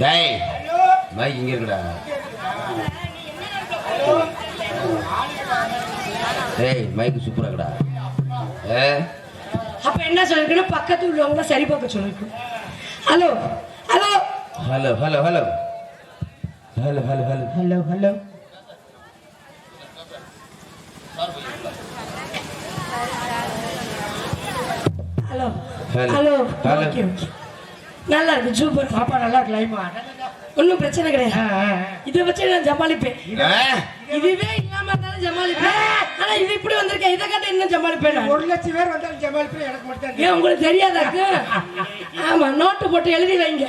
டேய் மைக் இங்க இருக்குடா. டேய் மைக் சூப்பரா இருக்குடா. ஏ? அப்ப என்ன சொல்லிருக்கணும் பக்கத்து உள்ளவங்கள சரி பார்க்க சொல்லிருக்கணும் hello hello. Hello hello hello. Hello hello hello. Hello hello. Hello. Hello. Hello. Okay okay. நல்லா இருக்கு சூப்பர் பாப்பா நல்லா இருக்கு லைமா. ஒன்றும் பிரச்சனை கிடையாது. இதை வச்சு நான் ஜமாளிப்பேன் இதுவே இல்லாம இருந்தாலும் ஜமாளிப்பேன் ஆனா இது இப்படி வந்திருக்கேன். இதை காட்ட இன்னும் ஜமாளிப்பேன். ஒரு லட்சம் பேர் வந்தாலும் ஜமாலிப்பு எனக்கு மட்டும் ஏன் உங்களுக்கு தெரியாதாக்கு ஆமா நோட்டு போட்டு எழுதி வைங்க.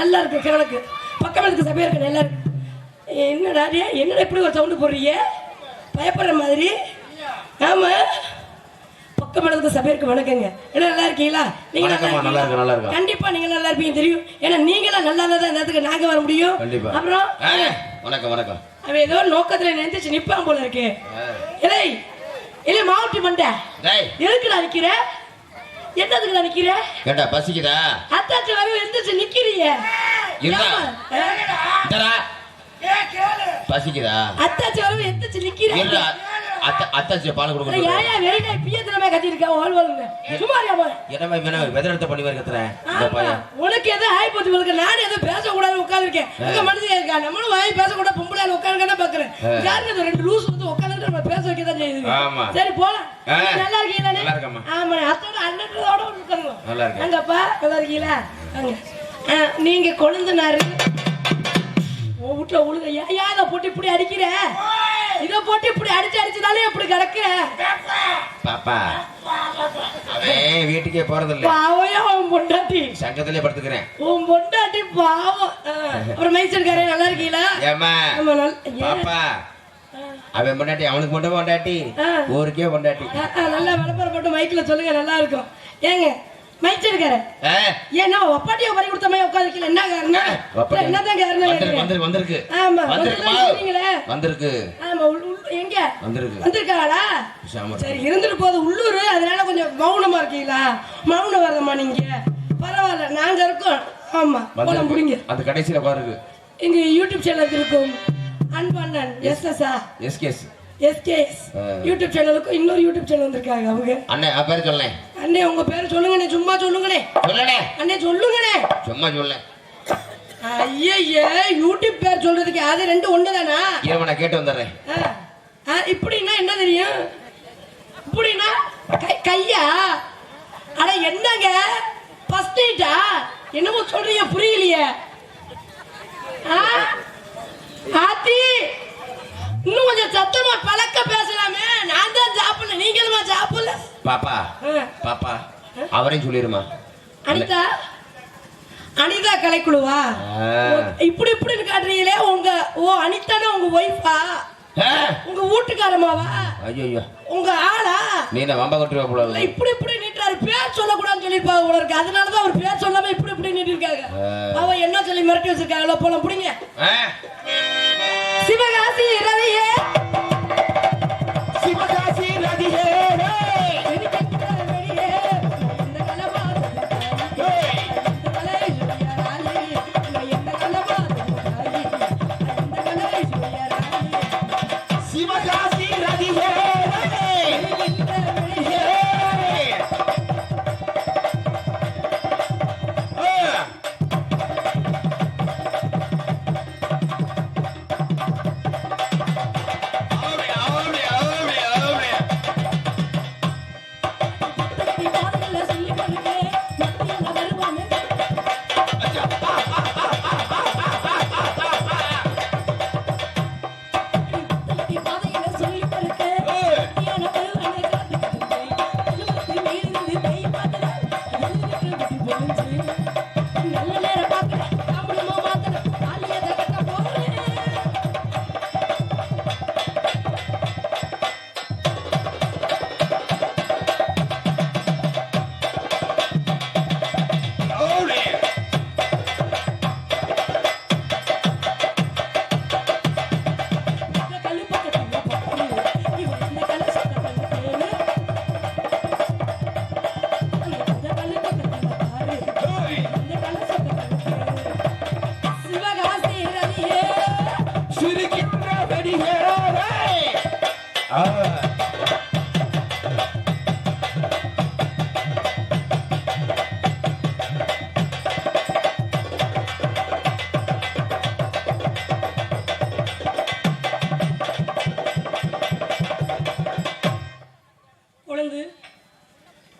நல்லா இருக்கு கணக்கு பக்கம் இருக்கு சபையா இருக்கு நல்லா இருக்கு. என்னடா என்னடா இப்படி ஒரு சவுண்டு போடுறீங்க? பயப்படுற மாதிரி? ஆமா. பக்கம் இருக்கு சபையருக்கு வணக்கங்க. என்ன நல்லா இருக்கீங்களா? நீங்க நல்லா இருக்கு, நல்லா இருக்கு. கண்டிப்பா நீங்க நல்லா இருப்பீங்க தெரியும். ஏன்னா நீங்களாம் நல்லா தான் இந்த இடத்துக்கு நாங்க வர முடியும். அப்புறம்? வணக்கம் வணக்கம். அவன் ஏதோ நோக்கத்துல நினைச்சு நிப்பான் போல இருக்கு. ஆ. இலை இல்லை மாவட்டி மண்டை. எதுக்குடா நிக்கிற? என்னதுக்குடா நிக்கிற? கேட்டா பசிக்குதா? அத்தாச்சி வர எந்திரிச்சு நிக்கிறீங்க பசிக்குதா? அத்தாச்சி வர எந்திரிச்சு நிக்கிறீங்க அத்த அத்தாச்சி பால் கொடுக்க ஏயா வெரி டை பிய தினமே கத்தி சும்மா யா போய் என்னமே வேணா வெதரத்த பண்ணி வர கத்துற? உனக்கு எது ஹை போச்சு உனக்கு நான் எது பேச இருக்கேன் உங்க மனுஷன் இருக்கா? நம்மளும் வாய் பேச கூட பொம்பளை உட்கார்ந்து நான் பாக்குறேன் ரெண்டு லூஸ் வந்து உட்கார்ந்து நம்ம பேச வைக்க தான் செய்யுது சரி போலாம். நல்லா இருக்கீங்களா ஆமா அத்தோட அண்ணனோட உட்காருங்க. நல்லா நல்லா இருக்கீங்களா? நீங்க கொழுந்தனாரு உன் வீட்டுல ஏன் ஏன் இதை போட்டு இப்படி அடிக்கிற? இதை போட்டு இப்படி அடிச்சு அடிச்சதாலே இப்படி கிடக்குற? பாப்பா அவன் வீட்டுக்கே போறதில்ல. பாவையா உன் பொண்டாட்டி. சங்கத்திலே படுத்துக்கிறேன். உன் பொண்டாட்டி பாவம். அப்புறம் மைசூர்காரே நல்லா இருக்கீங்களா? ஏன்? பாப்பா அவன் பொண்டாட்டி அவனுக்கு மட்டும் பொண்டாட்டி? ஆ. ஊருக்கே பொண்டாட்டி. நல்லா விளம்பரம் போட்டு மைக்ல சொல்லுங்க நல்லா இருக்கும். ஏங்க மைச்சிருக்காரு ஏன்னா ஒப்பாட்டியை பறி கொடுத்த மாதிரி என்ன காரணம். என்னதான் காரணம் வந்திருக்கு. வந்திருக்கு ஆமா சொன்னீங்களே. வந்திருக்கு. ஆமா எங்க? வந்திருக்கு. வந்திருக்காளா. சரி இருந்துட்டு போகுது. உள்ளூர் அதனால கொஞ்சம் மௌனமா இருக்கீங்களா? மௌனம் வரதம்மா நீங்க. பரவாயில்ல நாங்க இருக்கோம். ஆமா போல வந்திருக்கு. முடிங்க. அந்த கடைசியில பாருக்கு எங்க யூடியூப் சேனல் இருக்கும். அன்பண்ணன் எஸ். எஸ் ஆ? SKS SKS. யூடியூப் சேனலுக்கும் இன்னொரு யூடியூப் சேனல் வந்திருக்காங்க அவங்க. அண்ணே அவ பேர் சொல்லேன். அண்ணே உங்க பேர் சொல்லுங்கண்ணே சும்மா சொல்லுங்கண்ணே. சொல்லணே அண்ணே சொல்லுங்கண்ணே. சும்மா சொல்லேன் ஐயே யூடியூப் பேர் சொல்றதுக்கு அது ரெண்டு ஒண்ணு தானா இரவு நான் கேட்டு வந்துடுறேன் இப்படின்னா என்ன தெரியும்? இப்படின்னா கையா? அட என்னங்க? ஃபர்ஸ்ட் நைட்டா என்னமோ சொல்றீங்க புரியலையே. ஆ? ஆத்தி? இன்னும் கொஞ்சம் சத்தமா பழக்க பேசலாமே. நான் தான் சாப்பிடல நீங்களுமா சாப்பிடல? பாப்பா. பாப்பா அவரையும் சொல்லிருமா. அனிதா அனிதா கலைக்குழுவா? இப்படி இப்படின்னு காட்டுறீங்களே உங்க ஓ அனிதானா உங்க ஒய்ஃபா உங்க வீட்டுக்காரமாவா ஐயோ உங்க ஆளா? நீ என்ன வம்ப கொட்டுருவ போல இப்படி இப்படி நீட்டாரு பேர் சொல்லக்கூடாதுன்னு சொல்லிருப்பாங்க போல இருக்கு. அதனாலதான் அவர் பேர் சொல்லாம இப்படி இப்படி நீட்டிருக்காங்க. அவ என்ன சொல்லி மிரட்டி வச்சிருக்காங்களோ போல புடிங்க? சிவகாசி ரதியே. சிவகாசி ரதியே.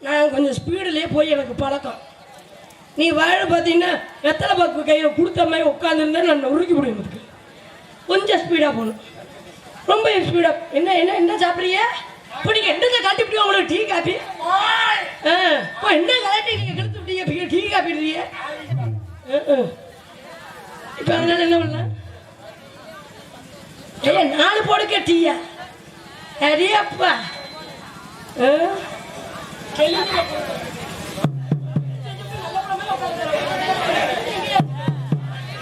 நான் கொஞ்சம் ஸ்பீடுலேயே போய் எனக்கு பழக்கம். நீ வாழ பார்த்தீங்கன்னா வெத்தலை பாக்கு கையை கொடுத்த மாதிரி உட்காந்துருந்தா நான் உருக்கி முடியும் அதுக்கு கொஞ்சம் ஸ்பீடாக போகணும். ரொம்ப ஸ்பீடாக என்ன என்ன என்ன சாப்பிட்றீங்க? இப்போ நீங்கள் என்ன காட்டி விட்டீங்க உங்களுக்கு? டீ காப்பி ஆ. இப்போ என்ன கலாட்டி நீங்கள் கெடுத்து விட்டீங்க? இப்போ டீ காப்பி இடுறீங்க இப்போ அதனால என்ன பண்ணலாம்? ஏய் நாலு போடுக்க டீயா. அடியப்பா ஆ.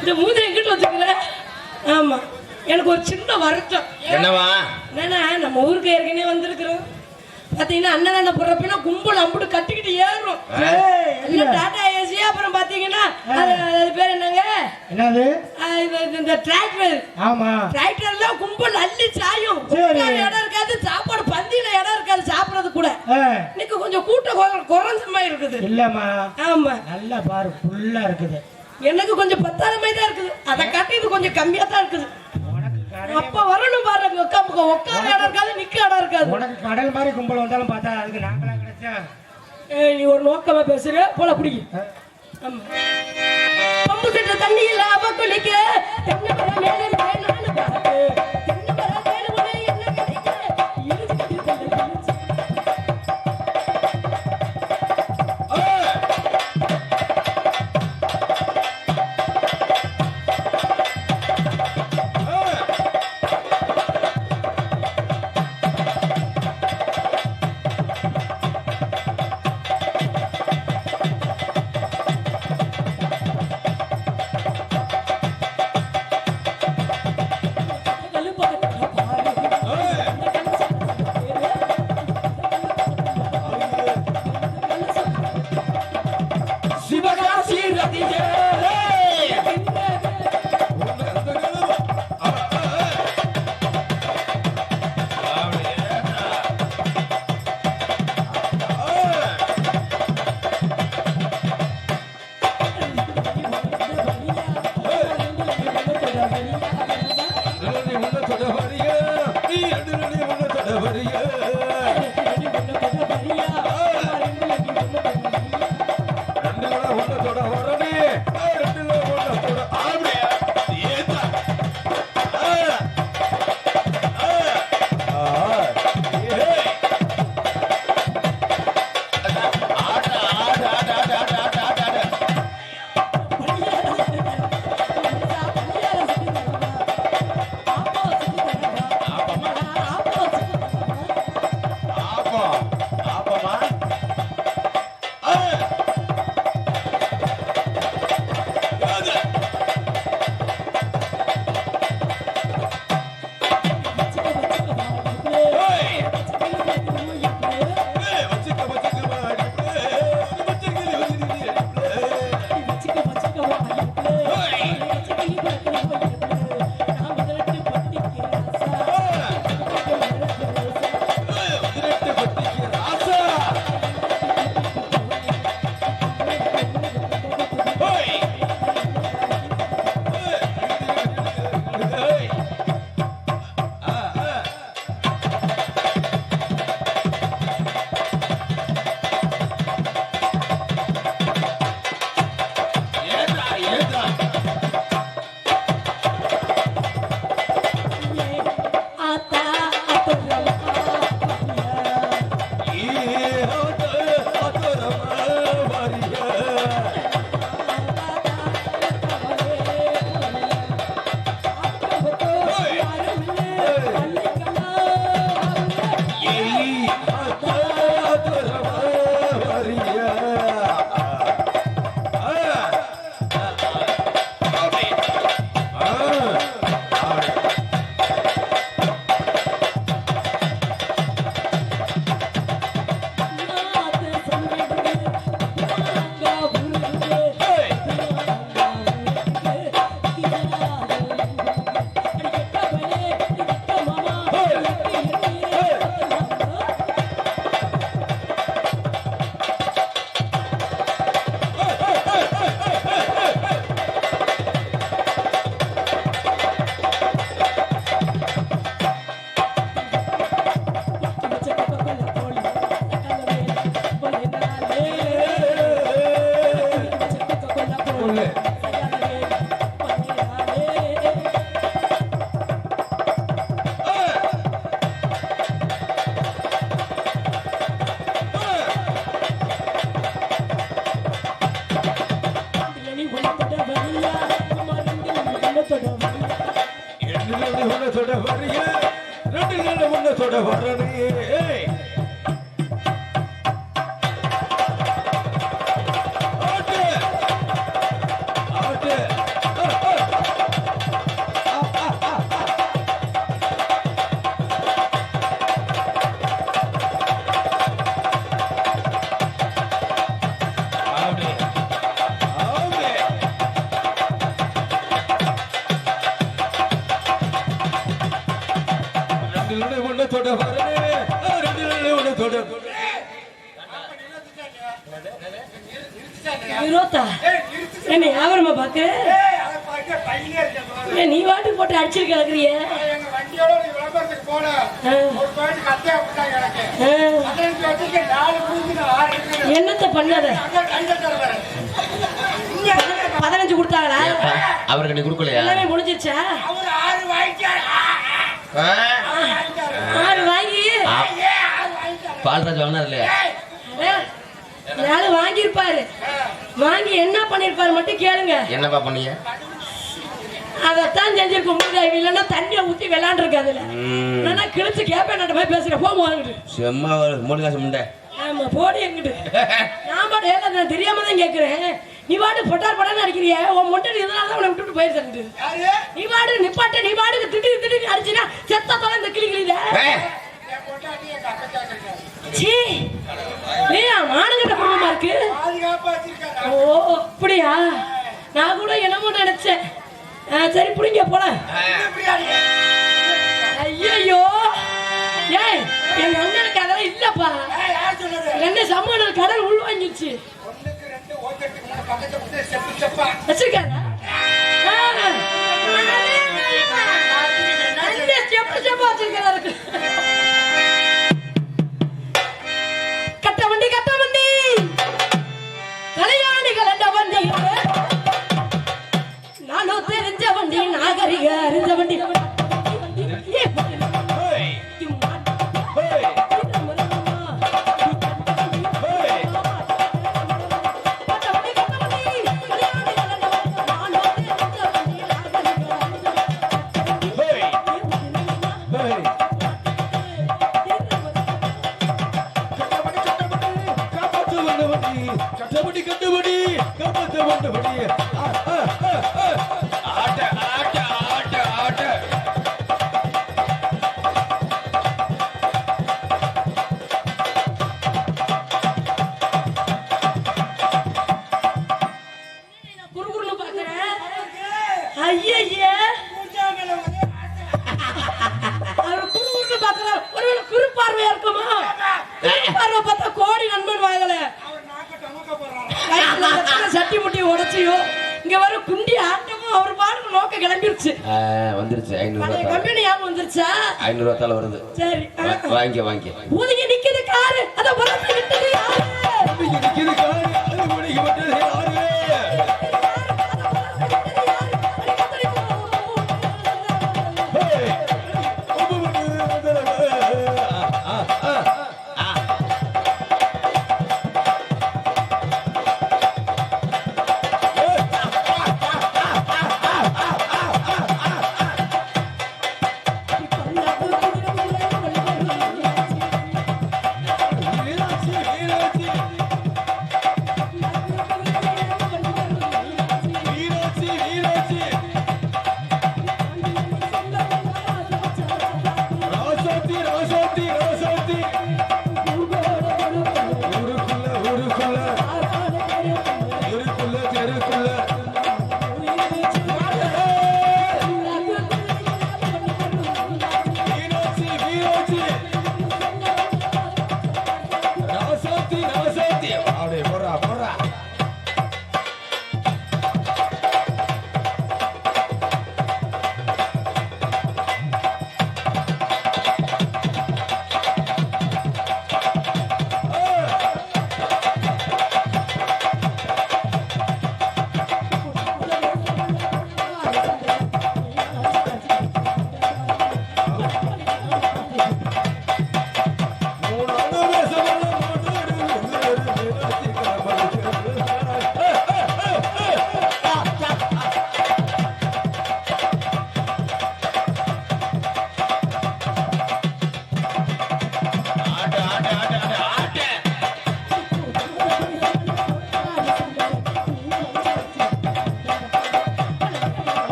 இந்த மூதிரை எங்கிட்ட வச்சுக்கிற ஆமா. எனக்கு ஒரு சின்ன வருத்தம். என்னவா? என்னன்னா நம்ம ஊருக்கு ஏற்கனவே வந்திருக்கிறோம். பாத்தீங்கன்னா அன்னதானம் போடுறப்ப கும்பல் அம்புட்டு கட்டிக்கிட்டு ஏறும் டாடா ஏசி அப்புறம் பாத்தீங்கன்னா அது பேர் என்னங்க? என்னது? இந்த டிராக்டர் ஆமா. டிராக்டர்ல கும்பல் அள்ளி சாயும். இடம் இருக்காது சாப்பாடு பந்தியில இடம் இருக்காது சாப்பிடறது கூட. இன்னைக்கு கொஞ்சம் கூட்டம் குற- குறைஞ்ச மாதிரி இருக்குது. இல்லம்மா. ஆமா. நல்லா பாரு ஃபுல்லா இருக்குது. எனக்கு கொஞ்சம் மாதிரி தான் இருக்குது. அதை காட்டி இது கொஞ்சம் கம்மியா தான் இருக்குது. அப்ப வரணும் பாருங்க உட்காந்து உட்கார இடம் இருக்காது நிக்க இடம் இருக்காது. உனக்கு கடல் மாதிரி கும்பல் வந்தாலும் பார்த்தா அதுக்கு நாங்களா கிடைச்சா? ஏய், நீ ஒரு நோக்கமா பேசுற போல ஆமா. பம்பு செட்ட தண்ணியில் அவ குளிக்க. தென்னை மேலே என்னத்த பண்ணாத? பதினஞ்சு கொடுத்தாங்களா? அவருக்கு நீ கொடுக்கலையா? எல்லாமே முடிஞ்சிருச்சா? ஆறு வாங்கி. பால்ராஜ் வாங்கினார் இல்லையா? நாலு வாங்கியிருப்பாரு. வாங்கி என்ன பண்ணிருப்பாரு மட்டும் கேளுங்க. என்னப்பா பண்ணீங்க? அதைத்தான் செஞ்சிருக்க முடியாது? இல்லைன்னா தண்ணியை ஊத்தி விளையாண்டுருக்கு அதுல. இல்லைன்னா கிழிச்சு கேப்பேன் போய் பேசுறேன் போக வாங்கிட்டு. செம்ம ஒரு மூணு காசு முண்டை. ஆமா போடி எங்கிட்டு. நான் பாட்டு ஏல நான் தெரியாம தான் கேட்கிறேன் நீ பாட்டு பொட்டார் படம் அடிக்கிறிய உன் மொட்டை இதனால தான் அவனை விட்டுட்டு போயிருந்தது நீ பாடு நிப்பாட்ட நீ பாட்டுக்கு திட்டு திட்டு அடிச்சுனா செத்த தொலை இந்த கிளி ஏய், சீ. குடும்பமா இருக்கு? ஓ அப்படியா? நான் கூட என்னமோ நினைச்சேன். ஆ, சரி புடிங்க போல ஐயோ ஏய் எங்க அண்ணனுக்கு அதெல்லாம் இல்லப்பா. என்ன சம்மன் கடல் உள் செப்பா வச்சிருக்காரு கட்ட வண்டி கட்ட வண்டி. கலையாணிகள் என்ற வண்டி நானும் தெரிஞ்ச வண்டி நாகரிக அறிஞ்ச வண்டி. பார்த்தா கோடி நண்பன் வாங்கல. சட்டி முட்டி உடைச்சியோ இங்க வர குண்டி ஆட்டமும் அவர் பாடு நோக்க கிளம்பிருச்சு. வந்துருச்சு. ஐநூறு கம்பெனி ஞாபகம் வந்துருச்சா? ஐநூறு ரூபாத்தால வருது. சரி ஆ. வா- வாங்கிக்க வாங்கிக்க. ஊதிங்க நிக்குது காரு. அத நிக்குது காரு.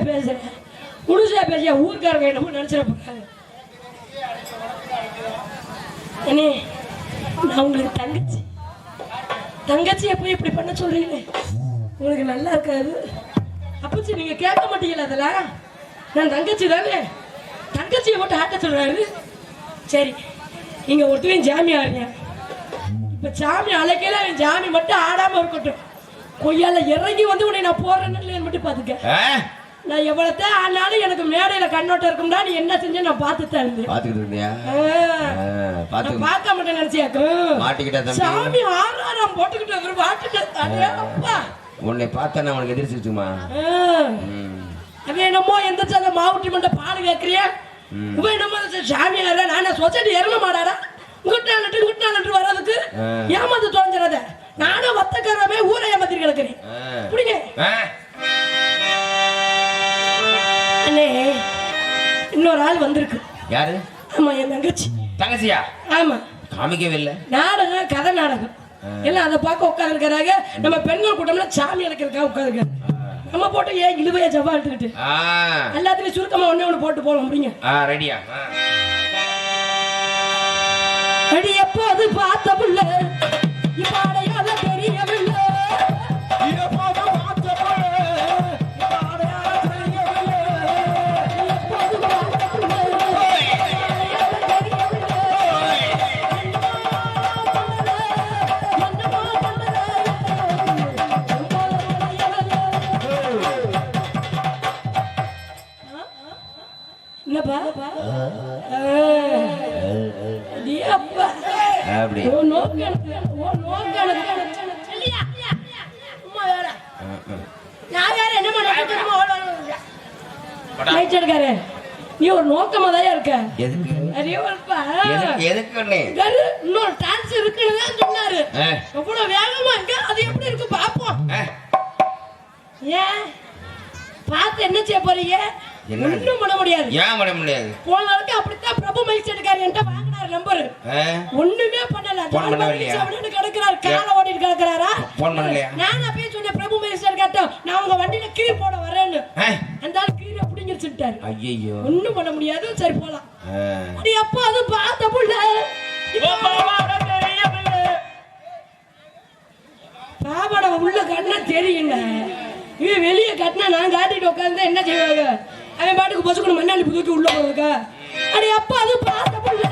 குறையும் பேசுகிறேன் முழுசா பேசியா ஊருக்காரங்க என்னமோ நினச்சிட போகிறாங்க அண்ணே நான் உங்களுக்கு தங்கச்சி. தங்கச்சியை போய் இப்படி பண்ண சொல்றீங்களே. உங்களுக்கு நல்லா இருக்காது. அப்பச்சி நீங்க கேட்க மாட்டீங்களா அதெல்லாம்? நான் தங்கச்சி தானே. தங்கச்சியை போட்டு ஆட்ட சொல்கிறாரு சரி இங்கே ஒருத்தவையும் ஜாமி ஆடுறீங்க இப்போ சாமி அழைக்கல அவன் ஜாமி மட்டும் ஆடாமல் இருக்கட்டும். கொய்யால இறங்கி வந்து உன்னை நான் போறேன்னு மட்டும் பார்த்துக்க. நான் எவ்வளவுதான் ஆனாலும் எனக்கு மேடையில கண்ணோட்டம் இருக்கும்டா நீ என்ன செஞ்ச நான் பார்த்துட்டு தான் இருந்தேன் பாத்துக்கிட்டு இருந்தியா பாத்து பார்க்க மாட்டேன் நினைச்சியாக்கும் மாட்டிக்கிட்ட சாமி ஆறாராம் போட்டுக்கிட்டு அடே அப்பா. உன்னை பார்த்தா நான் உனக்கு எதிர்ச்சிச்சுமா ஆ. அவன் என்னமோ எந்திரிச்சு அந்த மாவுட்டி மண்ட பால் கேட்கறியா இவன் என்னமோ அந்த சாமி ஆறா நான் சொசைட்டி இங்கிட்ட நட்டு இங்கிட்ட நட்டு வர்றதுக்கு. ஏமாந்து தோன்றத நானும் வத்தக்காரமே ஊரை ஏமாத்திட்டு கிடக்குறேன். புடிங்க? அண்ணே இன்னொரு ஆள் வந்திருக்கு. யாரு? ஆமா என் தங்கச்சி. தங்கச்சியா? ஆமா. காமிக்கவே இல்லை நாடகம் கதை நாடகம். எல்லாம் அதை பார்க்க உட்காந்துருக்கிறாங்க நம்ம பெண்கள் கூட்டம்ல சாமி இழக்கிறதுக்காக உட்காந்துருக்காங்க நம்ம போட்டு ஏன் இழுவைய ஜவா எடுத்துக்கிட்டு? எல்லாத்துலயும் சுருக்கமா ஒண்ணே ஒண்ணு போட்டு போவோம் அப்படிங்க ரெடியா. அடி எப்போது பார்த்த புள்ள? இப்ப அடையாள தெரியவில்லை. ஏன்? பார்த்து என்ன செய்ய போறீங்க? என்ன? ஒண்ணும் பண்ண முடியாது. ஏன் பண்ண முடியாது? போன நாளைக்கு அப்படித்தான் பிரபு மைக் எடுக்காரு என்கிட்ட வாங்கினார் நம்பர்? ஒண்ணுமே பண்ணல. பண்ணவில்லையா? அப்படின்னு கிடக்குறாரு கால ஓடிட்டு கிடக்குறாரா? Phone பண்ணலையா? நான் அப்பயே சொன்னேன் பிரபு மைசர் கேட்டோம் நான் உங்க வண்டியில கீழ் போட வரேன்னு? அந்த ஆள் கீழே பிடிங்கிருச்சுட்டாரு ஐயையோ. ஒண்ணும் பண்ண முடியாது சரி போலாம். அடி அப்பா அது பார்த்த புள்ள. பாவாடை உள்ள கட்டினா தெரியுங்க. இவன் வெளியே கட்டினா நான் காட்டிட்டு உட்காந்து என்ன செய்வாங்க? அவன் பாட்டுக்கு பசுக்கணும் மண்ணாளி புதுக்கி உள்ள போறதுக்கா அடி அப்பா அது பார்த்த பிள்ளை